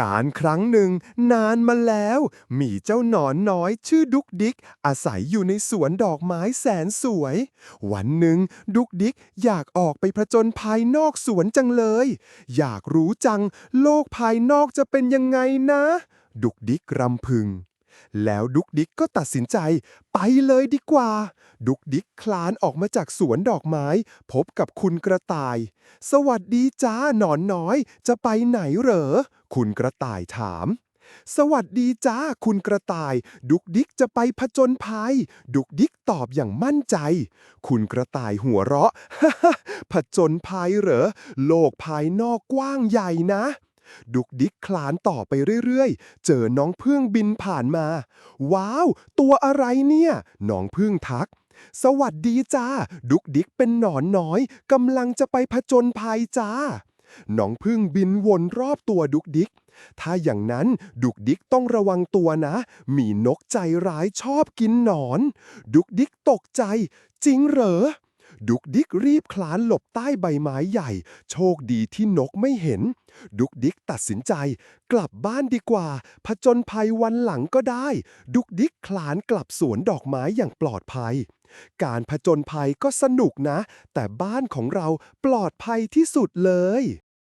การครั้งหนึ่ง นานมาแล้ว มีเจ้าหนอนน้อยชื่อดุกดิก อาศัยอยู่ในสวนดอกไม้แสนสวย วันหนึ่ง ดุกดิกอยากออกไปผจญภายนอกสวนจังเลย อยากรู้จัง โลกภายนอกจะเป็นยังไงนะ ดุกดิกรำพึงแล้วดุกดิกก็ตัดสินใจ ไปเลยดีกว่า ดุกดิกคลานออกมาจากสวนดอกไม้ พบกับคุณกระต่าย สวัสดีจ้าหนอนน้อย จะไปไหนเหรอ คุณกระต่ายถาม สวัสดีจ้าคุณกระต่าย ดุกดิกจะไปผจญภัย ดุกดิกตอบอย่างมั่นใจ คุณกระต่ายหัวเราะผจญภัยเหรอ โลกภายนอกกว้างใหญ่นะดุกดิกคลานต่อไปเรื่อยๆ เจอน้องพึ่งบินผ่านมา ว้าว ตัวอะไรเนี่ย น้องพึ่งทัก สวัสดีจ้า ดุกดิกเป็นหนอนน้อยกำลังจะไปผจญภัยจ้า น้องพึ่งบินวนรอบตัวดุกดิก ถ้าอย่างนั้นดุกดิกต้องระวังตัวนะ มีนกใจร้ายชอบกินหนอน ดุกดิกตกใจ จริงเหรอ ดุกดิกรีบคลานหลบใต้ใบไม้ใหญ่ โชคดีที่นกไม่เห็น ดุกดิกตัดสินใจ กลับบ้านดีกว่า ผจญภัยวันหลังก็ได้ ดุกดิกคลานกลับสวนดอกไม้อย่างปลอดภัย การผจญภัยก็สนุกนะ แต่บ้านของเราปลอดภัยที่สุดเลย